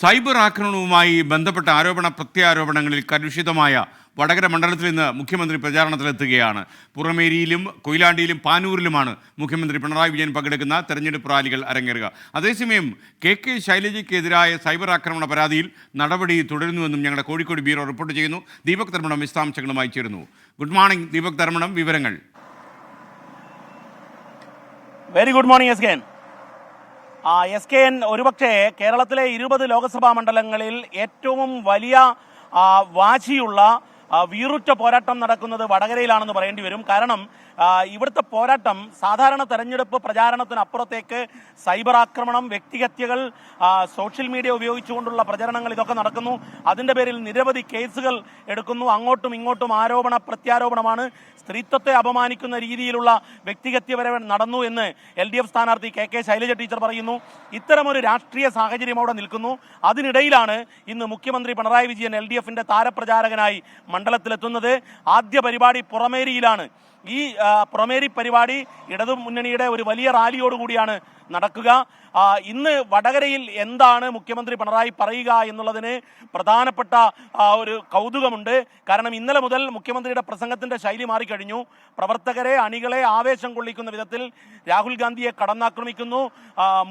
Cyber ആക്രമണവുമായി ബന്ധപ്പെട്ട ആരോപണ പ്രത്യാരോപണങ്ങളിൽ കലുഷിതമായ വടകര മണ്ഡലത്തിൽ നിന്ന് മുഖ്യമന്ത്രി പ്രചാരണത്തിലെത്തുകയാണ്. പുറമേരിയിലും കൊയിലാണ്ടിയിലും പാനൂരിലുമാണ് മുഖ്യമന്ത്രി പിണറായി വിജയൻ പങ്കെടുക്കുന്ന തെരഞ്ഞെടുപ്പ് റാലികൾ അരങ്ങേറുക. അതേസമയം കെ കെ ശൈലജയ്ക്കെതിരായ സൈബർ ആക്രമണ പരാതിയിൽ നടപടി തുടരുന്നുവെന്നും ഞങ്ങളുടെ കോഴിക്കോട് ബ്യൂറോ റിപ്പോർട്ട് ചെയ്യുന്നു. ദീപക് ധർമ്മടം വിശദാംശങ്ങളുമായി ചേരുന്നു. ഗുഡ് മോർണിംഗ് ദീപക് ധർമ്മടം വിവരങ്ങൾ. Very good morning S S K N ഒരുപക്ഷെ കേരളത്തിലെ ഇരുപത് ലോക്സഭാ മണ്ഡലങ്ങളിൽ ഏറ്റവും വലിയ വാശിയുള്ള വീറുറ്റ പോരാട്ടം നടക്കുന്നത് വടകരയിലാണെന്ന് പറയേണ്ടി വരും. കാരണം ഇവിടുത്തെ പോരാട്ടം സാധാരണ തെരഞ്ഞെടുപ്പ് പ്രചാരണത്തിനപ്പുറത്തേക്ക് സൈബർ ആക്രമണം വ്യക്തിഹത്യകൾ സോഷ്യൽ മീഡിയ ഉപയോഗിച്ചുകൊണ്ടുള്ള പ്രചരണങ്ങൾ ഇതൊക്കെ നടക്കുന്നു. അതിന്റെ പേരിൽ നിരവധി കേസുകൾ എടുക്കുന്നു. അങ്ങോട്ടും ഇങ്ങോട്ടും ആരോപണ പ്രത്യാരോപണമാണ്. സ്ത്രീത്വത്തെ അപമാനിക്കുന്ന രീതിയിലുള്ള വ്യക്തിഹത്യ വരവ് നടന്നു എന്ന് എൽ ഡി എഫ് സ്ഥാനാർത്ഥി കെ കെ ശൈലജ ടീച്ചർ പറയുന്നു. ഇത്തരമൊരു രാഷ്ട്രീയ സാഹചര്യം അവിടെ നിൽക്കുന്നു. അതിനിടയിലാണ് ഇന്ന് മുഖ്യമന്ത്രി പിണറായി വിജയൻ എൽ ഡി എഫിന്റെ താരപ്രചാരകനായി മണ്ഡലത്തിലെത്തുന്നത് ആദ്യ പരിപാടി പുറമേരിയിലാണ്. ഈ പ്രൊമേരി പരിപാടി ഇടതു മുന്നണിയുടെ ഒരു വലിയ റാലിയോടുകൂടിയാണ് നടക്കുക. ഇന്ന് വടകരയിൽ എന്താണ് മുഖ്യമന്ത്രി പിണറായി പറയുക എന്നുള്ളതിന് പ്രധാനപ്പെട്ട ഒരു കൗതുകമുണ്ട്. കാരണം ഇന്നലെ മുതൽ മുഖ്യമന്ത്രിയുടെ പ്രസംഗത്തിന്റെ ശൈലി മാറിക്കഴിഞ്ഞു. പ്രവർത്തകരെ അണികളെ ആവേശം കൊള്ളിക്കുന്ന വിധത്തിൽ രാഹുൽ ഗാന്ധിയെ കടന്നാക്രമിക്കുന്നു.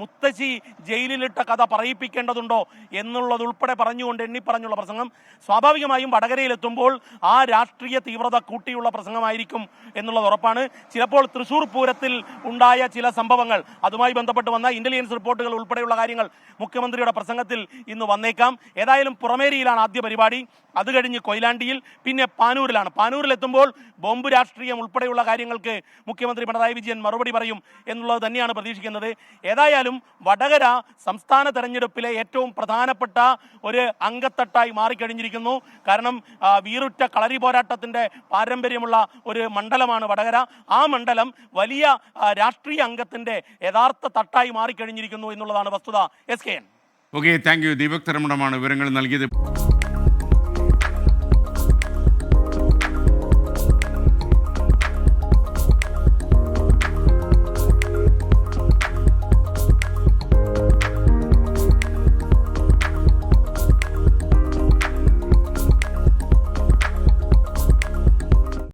മുത്തശ്ശി ജയിലിലിട്ട കഥ പറയിപ്പിക്കേണ്ടതുണ്ടോ എന്നുള്ളതുൾപ്പെടെ പറഞ്ഞുകൊണ്ട് എണ്ണി പറഞ്ഞുള്ള പ്രസംഗം. സ്വാഭാവികമായും വടകരയിലെത്തുമ്പോൾ ആ രാഷ്ട്രീയ തീവ്രത കൂട്ടിയുള്ള പ്രസംഗമായിരിക്കും എന്നുള്ളത് ഉറപ്പാണ്. ചിലപ്പോൾ തൃശൂർ പൂരത്തിൽ ഉണ്ടായ ചില സംഭവങ്ങൾ അതുമായി ബന്ധപ്പെട്ട് വന്ന ഇന്റലിജൻസ് റിപ്പോർട്ടുകൾ ഉൾപ്പെടെയുള്ള കാര്യങ്ങൾ മുഖ്യമന്ത്രിയുടെ പ്രസംഗത്തിൽ ഇന്ന് വന്നേക്കാം. ഏതായാലും പുറമേരിയിലാണ് ആദ്യ പരിപാടി. അത് കഴിഞ്ഞ് കൊയിലാണ്ടിയിൽ പിന്നെ പാനൂരിലാണ്. പാനൂരിലെത്തുമ്പോൾ ബോംബ് രാഷ്ട്രീയം ഉൾപ്പെടെയുള്ള കാര്യങ്ങൾക്ക് മുഖ്യമന്ത്രി പിണറായി വിജയൻ മറുപടി പറയും എന്നുള്ളത് തന്നെയാണ് പ്രതീക്ഷിക്കുന്നത്. ഏതായാലും വടകര സംസ്ഥാന തെരഞ്ഞെടുപ്പിലെ ഏറ്റവും പ്രധാനപ്പെട്ട ഒരു അംഗത്തട്ടായി മാറിക്കഴിഞ്ഞിരിക്കുന്നു. കാരണം വീറുറ്റ കളരി പോരാട്ടത്തിന്റെ പാരമ്പര്യമുള്ള ഒരു മണ്ഡലമാണ് വടകര. ആ മണ്ഡലം വലിയ രാഷ്ട്രീയ അംഗത്തിന്റെ യഥാർത്ഥ തട്ടായി മാറിക്കഴിഞ്ഞിരിക്കുന്നു എന്നുള്ളതാണ് വസ്തുത. S K N. Okay thank you Deepak തരമണമാണ് വിവരങ്ങൾ നൽകിയത്.